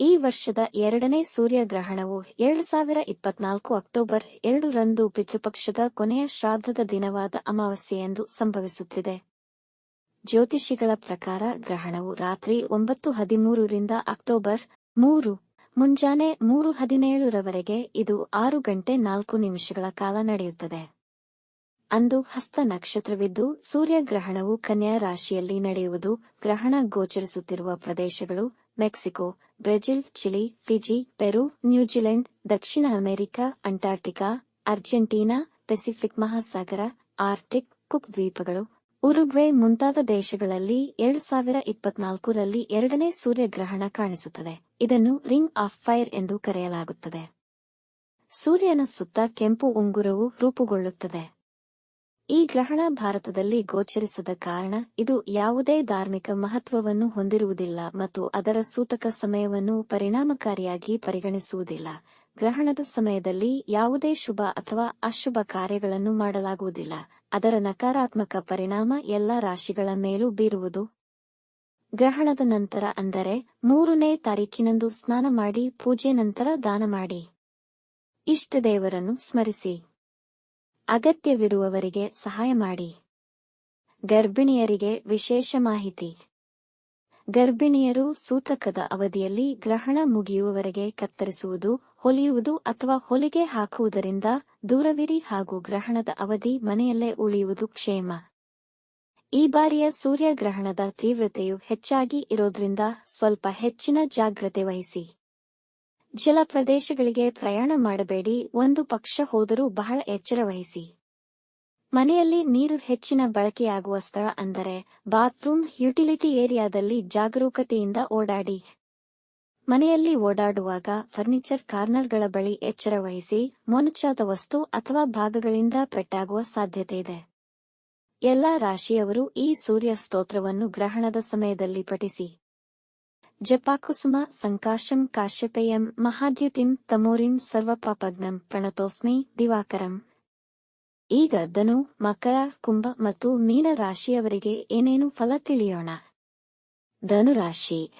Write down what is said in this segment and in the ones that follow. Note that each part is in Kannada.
ಈ ವರ್ಷದ ಎರಡನೇ ಸೂರ್ಯಗ್ರಹಣವು ಎರಡು ಸಾವಿರ ಇಪ್ಪತ್ನಾಲ್ಕು ಅಕ್ಟೋಬರ್ ಎರಡು ರಂದು ಪಿತೃಪಕ್ಷದ ಕೊನೆಯ ಶ್ರಾದ್ದದ ದಿನವಾದ ಅಮಾವಾಸ್ಯೆಯೆಂದು ಸಂಭವಿಸುತ್ತಿದೆ. ಜ್ಯೋತಿಷಿಗಳ ಪ್ರಕಾರ ಗ್ರಹಣವು ರಾತ್ರಿ ಒಂಬತ್ತು ಹದಿಮೂರರಿಂದ ಅಕ್ಟೋಬರ್ ಮೂರು, ಮುಂಜಾನೆ ಮೂರು ಹದಿನೇಳರವರೆಗೆ ಇದು ಆರು ಗಂಟೆ ನಾಲ್ಕು ನಿಮಿಷಗಳ ಕಾಲ ನಡೆಯುತ್ತದೆ. ಅಂದು ಹಸ್ತ ನಕ್ಷತ್ರವಿದ್ದು ಸೂರ್ಯಗ್ರಹಣವು ಕನ್ಯಾ ರಾಶಿಯಲ್ಲಿ ನಡೆಯುವುದು ಗ್ರಹಣ ಗೋಚರಿಸುತ್ತಿರುವ ಪ್ರದೇಶಗಳು Mexico, Brazil, Chile, Fiji, Peru, New Zealand, ದಕ್ಷಿಣ ಅಮೆರಿಕ ಅಂಟಾರ್ಟಿಕಾ ಅರ್ಜೆಂಟೀನಾ, ಪೆಸಿಫಿಕ್ ಮಹಾಸಾಗರ ಆರ್ಟಿಕ್ ಕುಕ್ ದ್ವೀಪಗಳು. ಉರುಗ್ವೆ ಮುಂತಾದ ದೇಶಗಳಲ್ಲಿ ಎರಡು ಸಾವಿರ ಇಪ್ಪತ್ನಾಲ್ಕರಲ್ಲಿ ಎರಡನೇ ಸೂರ್ಯಗ್ರಹಣ ಕಾಣಿಸುತ್ತದೆ. ಇದನ್ನು ರಿಂಗ್ ಆಫ್ ಫೈರ್ ಎಂದು ಕರೆಯಲಾಗುತ್ತದೆ. ಸೂರ್ಯನ ಸುತ್ತ ಕೆಂಪು ಉಂಗುರವು ರೂಪುಗೊಳ್ಳುತ್ತದೆ. ಈ ಗ್ರಹಣ ಭಾರತದಲ್ಲಿ ಗೋಚರಿಸದ ಕಾರಣ ಇದು ಯಾವುದೇ ಧಾರ್ಮಿಕ ಮಹತ್ವವನ್ನು ಹೊಂದಿರುವುದಿಲ್ಲ ಮತ್ತು ಅದರ ಸೂತಕ ಸಮಯವನ್ನು ಪರಿಣಾಮಕಾರಿಯಾಗಿ ಪರಿಗಣಿಸುವುದಿಲ್ಲ. ಗ್ರಹಣದ ಸಮಯದಲ್ಲಿ ಯಾವುದೇ ಶುಭ ಅಥವಾ ಅಶುಭ ಕಾರ್ಯಗಳನ್ನು ಮಾಡಲಾಗುವುದಿಲ್ಲ. ಅದರ ನಕಾರಾತ್ಮಕ ಪರಿಣಾಮ ಎಲ್ಲ ರಾಶಿಗಳ ಮೇಲೂ ಬೀರುವುದು. ಗ್ರಹಣದ ನಂತರ ಅಂದರೆ ಮೂರನೇ ತಾರೀಕಿನಂದು ಸ್ನಾನ ಮಾಡಿ, ಪೂಜೆ ನಂತರ ದಾನ ಮಾಡಿ. ಇಷ್ಟ ದೇವರನ್ನು ಸ್ಮರಿಸಿ. ಅಗತ್ಯವಿರುವವರಿಗೆ ಸಹಾಯ ಮಾಡಿ. ಗರ್ಭಿಣಿಯರಿಗೆ ವಿಶೇಷ ಮಾಹಿತಿ. ಗರ್ಭಿಣಿಯರು ಸೂತಕದ ಅವಧಿಯಲ್ಲಿ ಗ್ರಹಣ ಮುಗಿಯುವವರೆಗೆ ಕತ್ತರಿಸುವುದು, ಹೊಲಿಯುವುದು ಅಥವಾ ಹೊಲಿಗೆ ಹಾಕುವುದರಿಂದ ದೂರವಿರಿ ಹಾಗೂ ಗ್ರಹಣದ ಅವಧಿ ಮನೆಯಲ್ಲೇ ಉಳಿಯುವುದು ಕ್ಷೇಮ. ಈ ಬಾರಿಯ ಸೂರ್ಯಗ್ರಹಣದ ತೀವ್ರತೆಯು ಹೆಚ್ಚಾಗಿ ಇರೋದ್ರಿಂದ ಸ್ವಲ್ಪ ಹೆಚ್ಚಿನ ಜಾಗ್ರತೆ ವಹಿಸಿ. ಜಲ ಪ್ರದೇಶಗಳಿಗೆ ಪ್ರಯಾಣ ಮಾಡಬೇಡಿ, ಒಂದು ಪಕ್ಷ ಹೋದರೂ ಬಹಳ ಎಚ್ಚರ ವಹಿಸಿ. ಮನೆಯಲ್ಲಿ ನೀರು ಹೆಚ್ಚಿನ ಬಳಕೆಯಾಗುವ ಸ್ಥಳ ಅಂದರೆ ಬಾತ್ರೂಮ್, ಯುಟಿಲಿಟಿ ಏರಿಯಾದಲ್ಲಿ ಜಾಗರೂಕತೆಯಿಂದ ಓಡಾಡಿ. ಮನೆಯಲ್ಲಿ ಓಡಾಡುವಾಗ ಫರ್ನಿಚರ್ ಕಾರ್ನರ್ಗಳ ಬಳಿ ಎಚ್ಚರ ವಹಿಸಿ, ಮೊನಚಾದ ವಸ್ತು ಅಥವಾ ಭಾಗಗಳಿಂದ ಪೆಟ್ಟಾಗುವ ಸಾಧ್ಯತೆ ಇದೆ. ಎಲ್ಲಾ ರಾಶಿಯವರು ಈ ಸೂರ್ಯ ಸ್ತೋತ್ರವನ್ನು ಗ್ರಹಣದ ಸಮಯದಲ್ಲಿ ಪಠಿಸಿ. ಜಪಾಕುಸುಮ ಸಂಕಾಶಂ ಕಾಶ್ಯಪೇಯಂ ಮಹಾದ್ಯುತಿಂ ತಮೋರಿಂ ಸರ್ವಪಾಪಗ್ನಂ ಪ್ರಣತೋಸ್ಮಿ ದಿವಾಕರಂ. ಈಗ ಧನು, ಮಕರ, ಕುಂಭ ಮತ್ತು ಮೀನ ರಾಶಿಯವರಿಗೆ ಏನೇನು ಫಲ ತಿಳಿಯೋಣ? ಧನು ರಾಶಿ.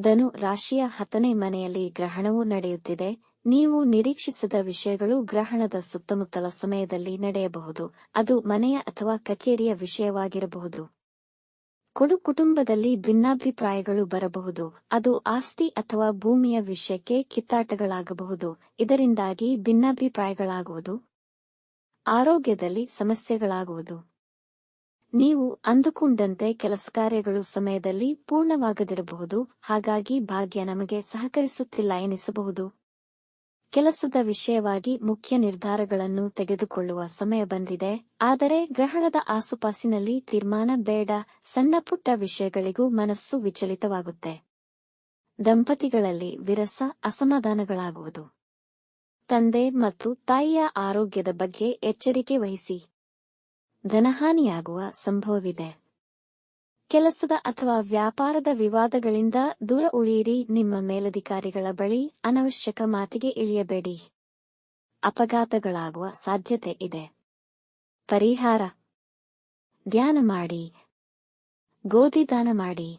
ಧನು ರಾಶಿಯ ಹತ್ತನೇ ಮನೆಯಲ್ಲಿ ಗ್ರಹಣವು ನಡೆಯುತ್ತಿದೆ. ನೀವು ನಿರೀಕ್ಷಿಸದ ವಿಷಯಗಳು ಗ್ರಹಣದ ಸುತ್ತಮುತ್ತಲ ಸಮಯದಲ್ಲಿ ನಡೆಯಬಹುದು. ಅದು ಮನೆಯ ಅಥವಾ ಕಚೇರಿಯ ವಿಷಯವಾಗಿರಬಹುದು. ಕೊಡು ಕುಟುಂಬದಲ್ಲಿ ಭಿನ್ನಾಭಿಪ್ರಾಯಗಳು ಬರಬಹುದು. ಅದು ಆಸ್ತಿ ಅಥವಾ ಭೂಮಿಯ ವಿಷಯಕ್ಕೆ ಕಿತ್ತಾಟಗಳಾಗಬಹುದು. ಇದರಿಂದಾಗಿ ಭಿನ್ನಾಭಿಪ್ರಾಯಗಳಾಗುವುದು. ಆರೋಗ್ಯದಲ್ಲಿ ಸಮಸ್ಯೆಗಳಾಗುವುದು. ನೀವು ಅಂದುಕೊಂಡಂತೆ ಕೆಲಸ ಕಾರ್ಯಗಳು ಸಮಯದಲ್ಲಿ ಪೂರ್ಣವಾಗದಿರಬಹುದು. ಹಾಗಾಗಿ ಭಾಗ್ಯ ನಮಗೆ ಸಹಕರಿಸುತ್ತಿಲ್ಲ ಎನಿಸಬಹುದು. ಕೆಲಸದ ವಿಷಯವಾಗಿ ಮುಖ್ಯ ನಿರ್ಧಾರಗಳನ್ನು ತೆಗೆದುಕೊಳ್ಳುವ ಸಮಯ ಬಂದಿದೆ, ಆದರೆ ಗ್ರಹಣದ ಆಸುಪಾಸಿನಲ್ಲಿ ತೀರ್ಮಾನ ಬೇಡ ಸಣ್ಣಪುಟ್ಟ ವಿಷಯಗಳಿಗೂ ಮನಸ್ಸು ವಿಚಲಿತವಾಗುತ್ತೆ. ದಂಪತಿಗಳಲ್ಲಿ ವಿರಸ, ಅಸಮಾಧಾನಗಳಾಗುವುದು. ತಂದೆ ಮತ್ತು ತಾಯಿಯ ಆರೋಗ್ಯದ ಬಗ್ಗೆ ಎಚ್ಚರಿಕೆ ವಹಿಸಿ. ಧನಹಾನಿಯಾಗುವ ಸಂಭವವಿದೆ. ಕೆಲಸದ ಅಥವಾ ವ್ಯಾಪಾರದ ವಿವಾದಗಳಿಂದ ದೂರ ಉಳಿಯಿರಿ. ನಿಮ್ಮ ಮೇಲಧಿಕಾರಿಗಳ ಬಳಿ ಅನವಶ್ಯಕ ಮಾತಿಗೆ ಇಳಿಯಬೇಡಿ. ಅಪಘಾತಗಳಾಗುವ ಸಾಧ್ಯತೆ ಇದೆ. ಪರಿಹಾರ. ಧ್ಯಾನ ಮಾಡಿ. ಗೋಧಿ ದಾನ ಮಾಡಿ.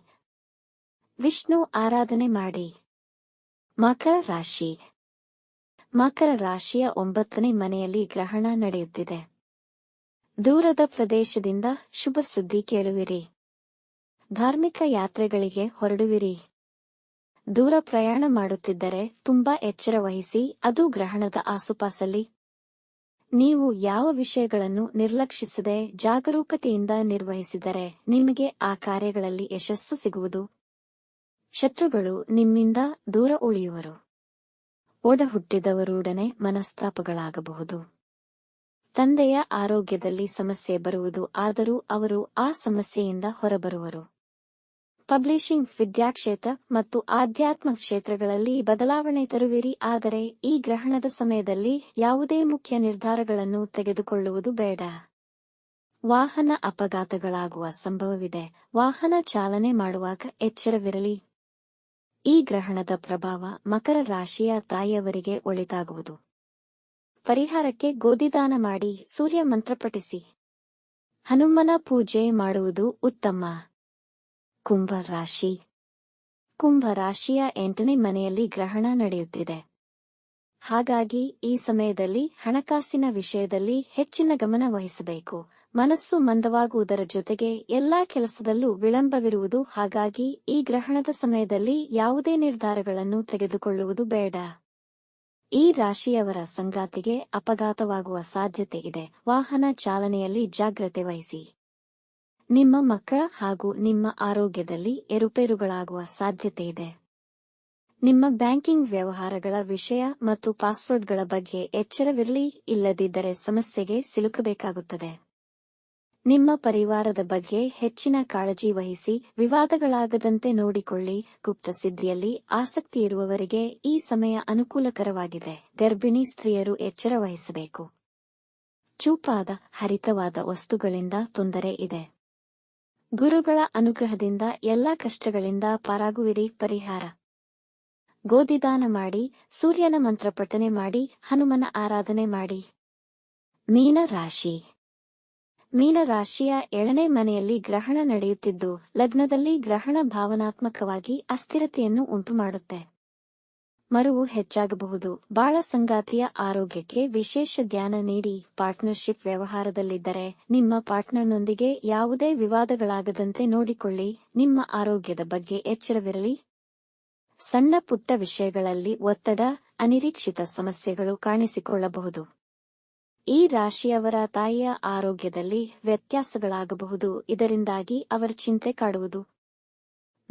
ವಿಷ್ಣು ಆರಾಧನೆ ಮಾಡಿ. ಮಕರ ರಾಶಿ. ಮಕರ ರಾಶಿಯ ಒಂಬತ್ತನೇ ಮನೆಯಲ್ಲಿ ಗ್ರಹಣ ನಡೆಯುತ್ತಿದೆ. ದೂರದ ಪ್ರದೇಶದಿಂದ ಶುಭ ಸುದ್ದಿ ಕೇಳುವಿರಿ. ಧಾರ್ಮಿಕ ಯಾತ್ರೆಗಳಿಗೆ ಹೊರಡುವಿರಿ. ದೂರ ಪ್ರಯಾಣ ಮಾಡುತ್ತಿದ್ದರೆ ತುಂಬಾ ಎಚ್ಚರ ವಹಿಸಿ, ಅದು ಗ್ರಹಣದ ಆಸುಪಾಸಲ್ಲಿ. ನೀವು ಯಾವ ವಿಷಯಗಳನ್ನು ನಿರ್ಲಕ್ಷಿಸದೆ ಜಾಗರೂಕತೆಯಿಂದ ನಿರ್ವಹಿಸಿದರೆ ನಿಮಗೆ ಆ ಕಾರ್ಯಗಳಲ್ಲಿ ಯಶಸ್ಸು ಸಿಗುವುದು. ಶತ್ರುಗಳು ನಿಮ್ಮಿಂದ ದೂರ ಉಳಿಯುವರು. ಒಡ ಹುಟ್ಟಿದವರೊಡನೆ ಮನಸ್ತಾಪಗಳಾಗಬಹುದು. ತಂದೆಯ ಆರೋಗ್ಯದಲ್ಲಿ ಸಮಸ್ಯೆ ಬರುವುದು, ಆದರೂ ಅವರು ಆ ಸಮಸ್ಯೆಯಿಂದ ಹೊರಬರುವರು. ಪಬ್ಲಿಷಿಂಗ್ ವಿದ್ಯಾಕ್ಷೇತ್ರ ಮತ್ತು ಆಧ್ಯಾತ್ಮ ಕ್ಷೇತ್ರಗಳಲ್ಲಿ ಬದಲಾವಣೆ ತರುವಿರಿ, ಆದರೆ ಈ ಗ್ರಹಣದ ಸಮಯದಲ್ಲಿ ಯಾವುದೇ ಮುಖ್ಯ ನಿರ್ಧಾರಗಳನ್ನು ತೆಗೆದುಕೊಳ್ಳುವುದು ಬೇಡ. ವಾಹನ ಅಪಘಾತಗಳಾಗುವ ಸಂಭವವಿದೆ. ವಾಹನ ಚಾಲನೆ ಮಾಡುವಾಗ ಎಚ್ಚರವಿರಲಿ. ಈ ಗ್ರಹಣದ ಪ್ರಭಾವ ಮಕರ ರಾಶಿಯ ತಾಯಿಯವರಿಗೆ ಒಳಿತಾಗುವುದು. ಪರಿಹಾರಕ್ಕೆ ಗೋಧಿದಾನ ಮಾಡಿ ಸೂರ್ಯ ಮಂತ್ರ ಪಠಿಸಿ ಹನುಮನ ಪೂಜೆ ಮಾಡುವುದು ಉತ್ತಮ. ಕುಂಭ ರಾಶಿ ಕುಂಭ ರಾಶಿಯ ಎಂಟನೇ ಮನೆಯಲ್ಲಿ ಗ್ರಹಣ ನಡೆಯುತ್ತಿದೆ. ಹಾಗಾಗಿ ಈ ಸಮಯದಲ್ಲಿ ಹಣಕಾಸಿನ ವಿಷಯದಲ್ಲಿ ಹೆಚ್ಚಿನ ಗಮನ ವಹಿಸಬೇಕು. ಮನಸ್ಸು ಮಂದವಾಗುವುದರ ಜೊತೆಗೆ ಎಲ್ಲಾ ಕೆಲಸದಲ್ಲೂ ವಿಳಂಬವಿರುವುದು ಹಾಗಾಗಿ ಈ ಗ್ರಹಣದ ಸಮಯದಲ್ಲಿ ಯಾವುದೇ ನಿರ್ಧಾರಗಳನ್ನು ತೆಗೆದುಕೊಳ್ಳುವುದು ಬೇಡ. ಈ ರಾಶಿಯವರ ಸಂಗಾತಿಗೆ ಅಪಘಾತವಾಗುವ ಸಾಧ್ಯತೆ ಇದೆ. ವಾಹನ ಚಾಲನೆಯಲ್ಲಿ ಜಾಗ್ರತೆ ವಹಿಸಿ. ನಿಮ್ಮ ಮಕ್ಕಳ ಹಾಗೂ ನಿಮ್ಮ ಆರೋಗ್ಯದಲ್ಲಿ ಏರುಪೇರುಗಳಾಗುವ ಸಾಧ್ಯತೆ ಇದೆ ನಿಮ್ಮ ಬ್ಯಾಂಕಿಂಗ್ ವ್ಯವಹಾರಗಳ ವಿಷಯ ಮತ್ತು ಪಾಸ್ವರ್ಡ್ಗಳ ಬಗ್ಗೆ ಎಚ್ಚರವಿರಲಿ, ಇಲ್ಲದಿದ್ದರೆ ಸಮಸ್ಯೆಗೆ ಸಿಲುಕಬೇಕಾಗುತ್ತದೆ. ನಿಮ್ಮ ಪರಿವಾರದ ಬಗ್ಗೆ ಹೆಚ್ಚಿನ ಕಾಳಜಿ ವಹಿಸಿ, ವಿವಾದಗಳಾಗದಂತೆ ನೋಡಿಕೊಳ್ಳಿ. ಗುಪ್ತ ಸಿದ್ಧಿಯಲ್ಲಿ ಆಸಕ್ತಿ ಇರುವವರಿಗೆ ಈ ಸಮಯ ಅನುಕೂಲಕರವಾಗಿದೆ. ಗರ್ಭಿಣಿ ಸ್ತ್ರೀಯರು ಎಚ್ಚರ ವಹಿಸಬೇಕು. ಚೂಪಾದ, ಹರಿತವಾದ ವಸ್ತುಗಳಿಂದ ತೊಂದರೆ ಇದೆ. ಗುರುಗಳ ಅನುಗ್ರಹದಿಂದ ಎಲ್ಲಾ ಕಷ್ಟಗಳಿಂದ ಪಾರಾಗುವಿರಿ ಪರಿಹಾರ. ಗೋಧಿದಾನ ಮಾಡಿ, ಸೂರ್ಯನ ಮಂತ್ರ ಪಠನೆ ಮಾಡಿ, ಹನುಮನ ಆರಾಧನೆ ಮಾಡಿ. ಮೀನರಾಶಿ ಮೀನರಾಶಿಯ ಮೀನ ರಾಶಿಯ ಏಳನೇ ಮನೆಯಲ್ಲಿ ಗ್ರಹಣ ನಡೆಯುತ್ತಿದ್ದು, ಲಗ್ನದಲ್ಲಿ ಗ್ರಹಣ ಭಾವನಾತ್ಮಕವಾಗಿ ಅಸ್ಥಿರತೆಯನ್ನು ಉಂಟುಮಾಡುತ್ತೆ. ಮರುವು ಹೆಚ್ಚಾಗಬಹುದು. ಬಾಳ ಸಂಗಾತಿಯ ಆರೋಗ್ಯಕ್ಕೆ ವಿಶೇಷ ಧ್ಯಾನ ನೀಡಿ ಪಾರ್ಟ್ನರ್ಶಿಪ್ ವ್ಯವಹಾರದಲ್ಲಿದ್ದರೆ ನಿಮ್ಮ ಪಾರ್ಟ್ನರ್ನೊಂದಿಗೆ ಯಾವುದೇ ವಿವಾದಗಳಾಗದಂತೆ ನೋಡಿಕೊಳ್ಳಿ. ನಿಮ್ಮ ಆರೋಗ್ಯದ ಬಗ್ಗೆ ಎಚ್ಚರವಿರಲಿ. ಸಣ್ಣ ಪುಟ್ಟ ವಿಷಯಗಳಲ್ಲಿ ಒತ್ತಡ, ಅನಿರೀಕ್ಷಿತ ಸಮಸ್ಯೆಗಳು ಕಾಣಿಸಿಕೊಳ್ಳಬಹುದು. ಈ ರಾಶಿಯವರ ತಾಯಿಯ ಆರೋಗ್ಯದಲ್ಲಿ ವ್ಯತ್ಯಾಸಗಳಾಗಬಹುದು. ಇದರಿಂದಾಗಿ ಅವರ ಚಿಂತೆ ಕಾಡುವುದು.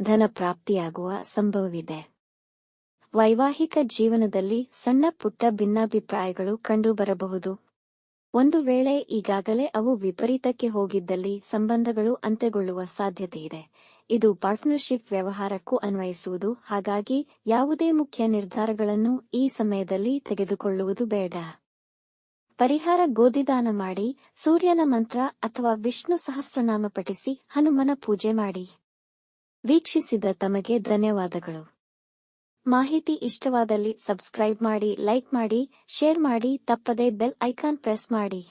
ಧನ ಪ್ರಾಪ್ತಿಯಾಗುವ ಸಂಭವವಿದೆ. ವೈವಾಹಿಕ ಜೀವನದಲ್ಲಿ ಸಣ್ಣ ಪುಟ್ಟ ಭಿನ್ನಾಭಿಪ್ರಾಯಗಳು ಕಂಡುಬರಬಹುದು. ಒಂದು ವೇಳೆ ಈಗಾಗಲೇ ಅವು ವಿಪರೀತಕ್ಕೆ ಹೋಗಿದ್ದಲ್ಲಿ ಸಂಬಂಧಗಳು ಅಂತ್ಯಗೊಳ್ಳುವ ಸಾಧ್ಯತೆಯಿದೆ ಇದು. ಪಾರ್ಟ್ನರ್ಶಿಪ್ ವ್ಯವಹಾರಕ್ಕೂ ಅನ್ವಯಿಸುವುದು, ಹಾಗಾಗಿ ಯಾವುದೇ ಮುಖ್ಯ ನಿರ್ಧಾರಗಳನ್ನು ಈ ಸಮಯದಲ್ಲಿ ತೆಗೆದುಕೊಳ್ಳುವುದು ಬೇಡ. ಪರಿಹಾರ ಗೋಧಿದಾನ ಮಾಡಿ, ಸೂರ್ಯನ ಮಂತ್ರ ಅಥವಾ ವಿಷ್ಣು ಸಹಸ್ರನಾಮ ಪಠಿಸಿ ಹನುಮನ ಪೂಜೆ ಮಾಡಿ. ವೀಕ್ಷಿಸಿದ ತಮಗೆ ಧನ್ಯವಾದಗಳು. ಮಾಹಿತಿ ಇಷ್ಟವಾದಲ್ಲಿ ಸಬ್ಸ್ಕ್ರೈಬ್ ಮಾಡಿ ಲೈಕ್ ಮಾಡಿ ಶೇರ್ ಮಾಡಿ ತಪ್ಪದೆ ಬೆಲ್ ಐಕಾನ್ ಪ್ರೆಸ್ ಮಾಡಿ.